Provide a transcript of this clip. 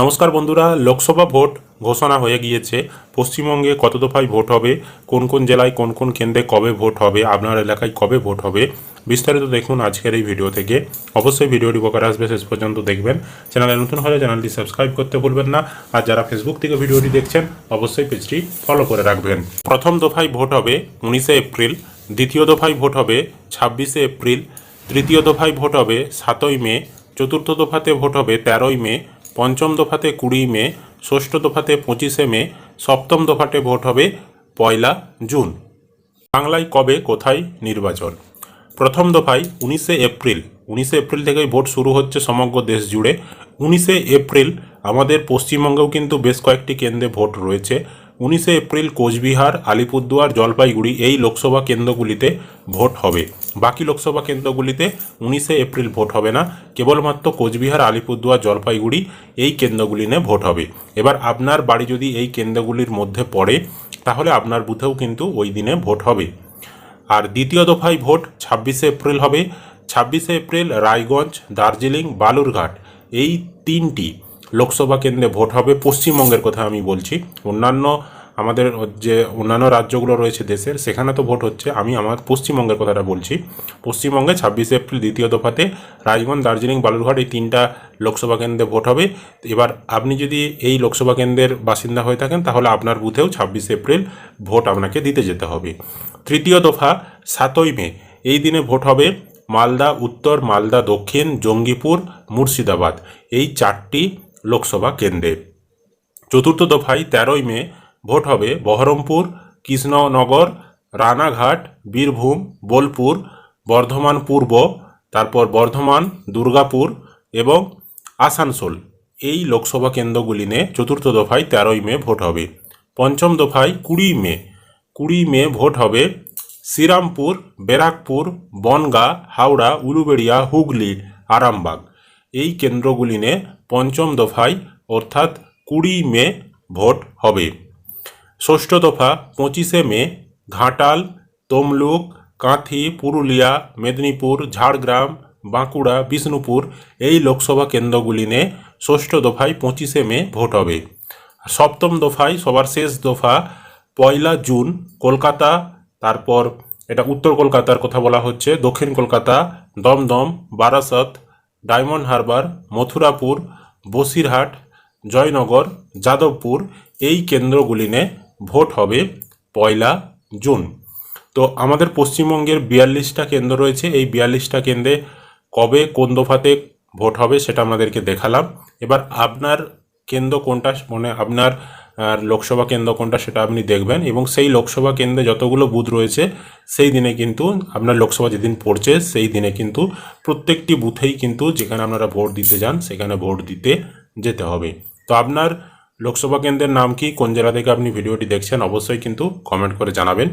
নমস্কার বন্ধুরা, লোকসভা ভোট ঘোষণা হয়ে গিয়েছে। পশ্চিমবঙ্গে কত দফায় ভোট হবে? কোন কোন জেলায় কোন কোন কেন্দ্রে কবে ভোট হবে? আপনার এলাকায় কবে ভোট হবে? বিস্তারিত দেখুন আজকের এই ভিডিও থেকে। অবশ্যই ভিডিওটি উপকার আসবে, শেষ পর্যন্ত দেখবেন। চ্যানেলে নতুন হলে চ্যানেলটি সাবস্ক্রাইব করতে ভুলবেন না। আর যারা ফেসবুক থেকে ভিডিওটি দেখছেন, অবশ্যই পেজটি ফলো করে রাখবেন। প্রথম দফায় ভোট হবে উনিশে এপ্রিল, দ্বিতীয় দফায় ভোট হবে ছাব্বিশে এপ্রিল, তৃতীয় দফায় ভোট হবে সাতই মে, চতুর্থ দফাতে ভোট হবে তেরোই মে পঞ্চম দফাতে কুড়ি মে, ষষ্ঠ দফাতে পঁচিশে মে, সপ্তম দফাতে ভোট হবে পয়লা জুন। বাংলায় কবে, কোথায় নির্বাচন? প্রথম দফায় উনিশে এপ্রিল। উনিশে এপ্রিল থেকেই ভোট শুরু হচ্ছে সমগ্র দেশ জুড়ে। উনিশে এপ্রিল আমাদের পশ্চিমবঙ্গেও কিন্তু বেশ কয়েকটি কেন্দ্রে ভোট রয়েছে। উনিশে এপ্রিল কোচবিহার, আলিপুরদুয়ার, জলপাইগুড়ি এই লোকসভা কেন্দ্রগুলিতে ভোট হবে। বাকি লোকসভা কেন্দ্রগুলিতে উনিশে এপ্রিল ভোট হবে না। কেবলমাত্র কোচবিহার, আলিপুরদুয়ার, জলপাইগুড়ি এই কেন্দ্রগুলি নিয়ে ভোট হবে। এবার আপনার বাড়ি যদি এই কেন্দ্রগুলির মধ্যে পড়ে, তাহলে আপনার বুথেও কিন্তু ওই দিনে ভোট হবে। আর দ্বিতীয় দফায় ভোট ছাব্বিশে এপ্রিল হবে। ছাব্বিশে এপ্রিল রায়গঞ্জ, দার্জিলিং, বালুরঘাট এই তিনটি লোকসভা কেন্দ্রে ভোট হবে। পশ্চিমবঙ্গের কথা আমি বলছি। অন্যান্য আমাদের যে অন্যান্য রাজ্যগুলো রয়েছে দেশের, সেখানে তো ভোট হচ্ছে। আমি আমার পশ্চিমবঙ্গের কথাটা বলছি। পশ্চিমবঙ্গে ছাব্বিশে এপ্রিল দ্বিতীয় দফাতে রাজগঞ্জ দার্জিলিং, বালুরঘাট এই তিনটা লোকসভা কেন্দ্রে ভোট হবে। এবার আপনি যদি এই লোকসভা কেন্দ্রের বাসিন্দা হয়ে থাকেন, তাহলে আপনার বুথেও ছাব্বিশে এপ্রিল ভোট আপনাকে দিতে যেতে হবে। তৃতীয় দফা, সাতই মে, এই দিনে ভোট হবে মালদা উত্তর, মালদা দক্ষিণ, জঙ্গিপুর, মুর্শিদাবাদ। এই চারটি লোকসভা কেন্দ্রে। চতুর্থ দফায় তেরোই মে ভোট হবে বহরমপুর, কৃষ্ণনগর, রানাঘাট, বীরভূম, বোলপুর, বর্ধমান পূর্ব, তারপর বর্ধমান, দুর্গাপুর এবং আসানসোল। এই লোকসভা কেন্দ্রগুলি নিয়ে চতুর্থ দফায় তেরোই মে ভোট হবে। পঞ্চম দফায় কুড়ি মে। কুড়ি মে ভোট হবে শ্রীরামপুর, ব্যারাকপুর, বনগাঁ, হাওড়া, উলুবেড়িয়া, হুগলি, আরামবাগ। এই কেন্দ্রগুলি নিয়ে পঞ্চম দফায় অর্থাৎ কুড়ি মে ভোট হবে। ষষ্ঠ দফা, পঁচিশে মে, ঘাটাল, তমলুক, কাঁথি, পুরুলিয়া, মেদিনীপুর, ঝাড়গ্রাম, বাঁকুড়া, বিষ্ণুপুর এই লোকসভা কেন্দ্রগুলি নিয়ে ষষ্ঠ দফায় পঁচিশে মে ভোট হবে। সপ্তম দফায় সবার শেষ দফা, পয়লা জুন, কলকাতা, তারপর এটা উত্তর কলকাতার কথা বলা হচ্ছে, দক্ষিণ কলকাতা, দমদম, বারাসত, ডায়মন্ড হারবার, মথুরাপুর, বসিরহাট, জয়নগর, যাদবপুর এই কেন্দ্রগুলি নিয়ে ভোট হবে পয়লা জুন। তো আমাদের পশ্চিমবঙ্গের বিয়াল্লিশটা কেন্দ্র রয়েছে। এই বিয়াল্লিশটা কেন্দ্রে কবে, কোন দফাতে ভোট হবে সেটা আমাদেরকে দেখালাম। এবার আপনার কেন্দ্র কোনটা মানে আপনার লোকসভা কেন্দ্র কোনটা সেটা আপনি দেখবেন এবং সেই লোকসভা কেন্দ্রে যতগুলো বুথ রয়েছে, সেই দিনে কিন্তু আপনার লোকসভা যেদিন পড়ছে, সেই দিনে কিন্তু প্রত্যেকটি বুথেই কিন্তু যেখানে আপনারা ভোট দিতে যান, সেখানে ভোট দিতে যেতে হবে। তো আপনার লোকসভা কেন্দ্রের নাম কি? কোন জেলা থেকে আপনি ভিডিওটি দেখছেন? অবশ্যই কিন্তু কমেন্ট করে জানাবেন।